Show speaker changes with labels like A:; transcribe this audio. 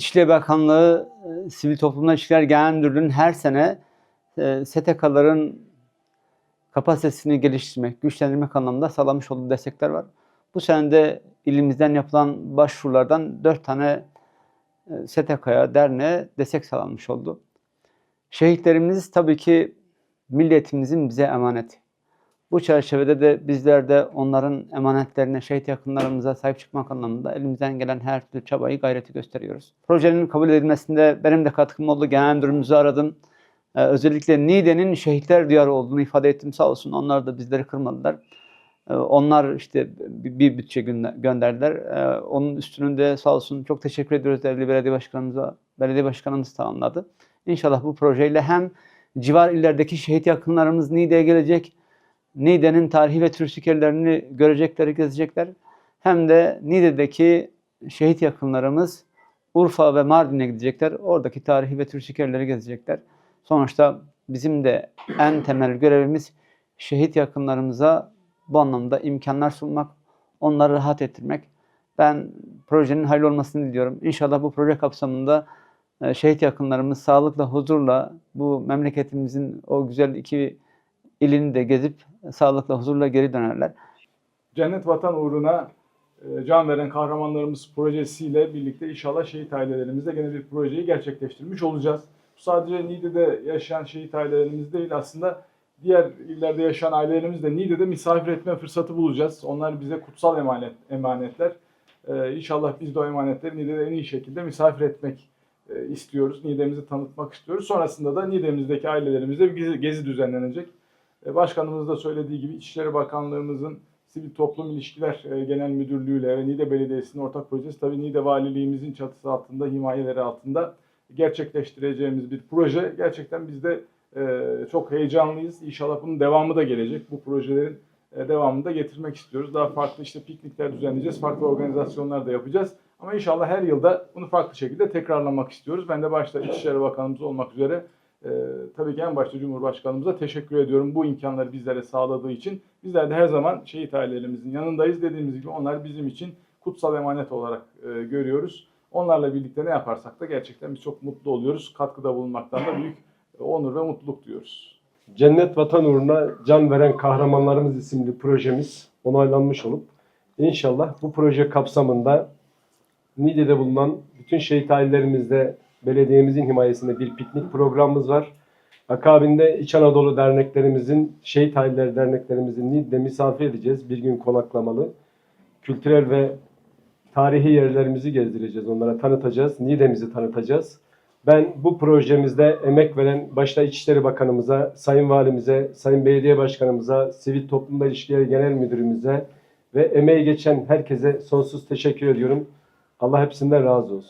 A: İçişleri Bakanlığı e, Sivil Toplumla İlişkiler Genel Müdürlüğü'nün her sene e, STK'ların kapasitesini geliştirmek, güçlendirmek anlamında sağlamış olduğu destekler var. Bu sene de ilimizden yapılan başvurulardan dört tane e, STK'ya, derneğe destek sağlanmış oldu. Şehitlerimiz tabii ki milletimizin bize emaneti. Bu çerçevede de bizler de onların emanetlerine, şehit yakınlarımıza sahip çıkmak anlamında elimizden gelen her türlü çabayı, gayreti gösteriyoruz. Projenin kabul edilmesinde benim de katkım oldu. Genel müdürümüzü aradım. Ee, özellikle Niğde'nin şehitler diyarı olduğunu ifade ettim sağ olsun. Onlar da bizleri kırmadılar. Ee, onlar işte bir, bütçe gönde- gönderdiler. Ee, onun üstünün de sağ olsun çok teşekkür ediyoruz değerli belediye başkanımıza. Belediye başkanımız tamamladı. İnşallah bu projeyle hem civar illerdeki şehit yakınlarımız Niğde'ye gelecek, Niğde'nin tarihi ve turistik yerlerini görecekler, gezecekler. Hem de Niğde'deki şehit yakınlarımız Urfa ve Mardin'e gidecekler. Oradaki tarihi ve yerleri gezecekler. Sonuçta bizim de en temel görevimiz şehit yakınlarımıza bu anlamda imkanlar sunmak, onları rahat ettirmek. Ben projenin hayırlı olmasını diliyorum. İnşallah bu proje kapsamında e, şehit yakınlarımız sağlıkla, huzurla bu memleketimizin o güzel iki ilini de gezip sağlıkla, huzurla geri dönerler.
B: Cennet Vatan uğruna e, can veren kahramanlarımız projesiyle birlikte inşallah şehit ailelerimizle gene bir projeyi gerçekleştirmiş olacağız. Bu sadece Niğde'de yaşayan şehit ailelerimiz değil aslında diğer illerde yaşayan ailelerimiz de Niğde'de misafir etme fırsatı bulacağız. Onlar bize kutsal emanet, emanetler. E, inşallah biz de o emanetleri Niğde'de en iyi şekilde misafir etmek e, istiyoruz. Niğde'mizi tanıtmak istiyoruz. Sonrasında da Niğde'mizdeki ailelerimizle bir gezi, gezi düzenlenecek. E, Başkanımız da söylediği gibi İçişleri Bakanlığımızın Sivil Toplum İlişkiler e, Genel Müdürlüğü'yle ve Niğde Belediyesi'nin ortak projesi tabii Niğde Valiliğimizin çatısı altında, himayeleri altında gerçekleştireceğimiz bir proje. Gerçekten biz de e, çok heyecanlıyız. İnşallah bunun devamı da gelecek. Bu projelerin devamını da getirmek istiyoruz. Daha farklı işte piknikler düzenleyeceğiz, farklı organizasyonlar da yapacağız. Ama inşallah her yılda bunu farklı şekilde tekrarlamak istiyoruz. Ben de başta İçişleri Bakanımız olmak üzere ee, tabii ki en başta Cumhurbaşkanımıza teşekkür ediyorum bu imkanları bizlere sağladığı için. Bizler de her zaman şehit ailelerimizin yanındayız. Dediğimiz gibi onlar bizim için kutsal emanet olarak e, görüyoruz. Onlarla birlikte ne yaparsak da gerçekten biz çok mutlu oluyoruz. Katkıda bulunmaktan da büyük e, onur ve mutluluk duyuyoruz.
C: Cennet Vatan Uğruna Can Veren Kahramanlarımız isimli projemiz onaylanmış olup inşallah bu proje kapsamında Niğde'de bulunan bütün şehit ailelerimizde belediyemizin himayesinde bir piknik programımız var. Akabinde İç Anadolu derneklerimizin, şehit aileleri derneklerimizin Niğde'de misafir edeceğiz. Bir gün konaklamalı. Kültürel ve tarihi yerlerimizi gezdireceğiz. Onlara tanıtacağız. Niğde'mizi tanıtacağız. Ben bu projemizde emek veren başta İçişleri Bakanımıza, Sayın Valimize, Sayın Belediye Başkanımıza, Sivil Toplumla İlişkileri Genel Müdürümüze ve emeği geçen herkese sonsuz teşekkür ediyorum. Allah hepsinden razı olsun.